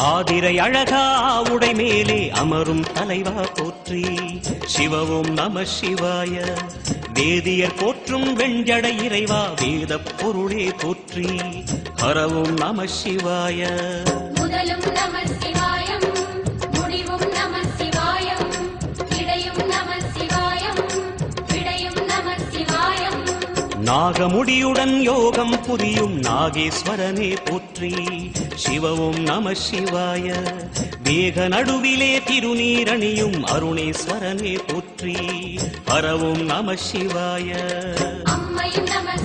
ஆதிரை அழகா உடை மேலே அமரும் தலைவா போற்றி. சிவவும் நம சிவாய. வேதியர் போற்றும் வெஞ்சடை இறைவா வேத பொருளே போற்றி. ஹரவும் நம சிவாய. நாகமுடியுடன் யோகம் புரியும் நாகேஸ்வரனே போற்றி. சிவவும் நம சிவாய. வேக நடுவிலே திருநீரணியும் அருணேஸ்வரனே போற்றி. பரவும் நம சிவாய. அம்மையும் நம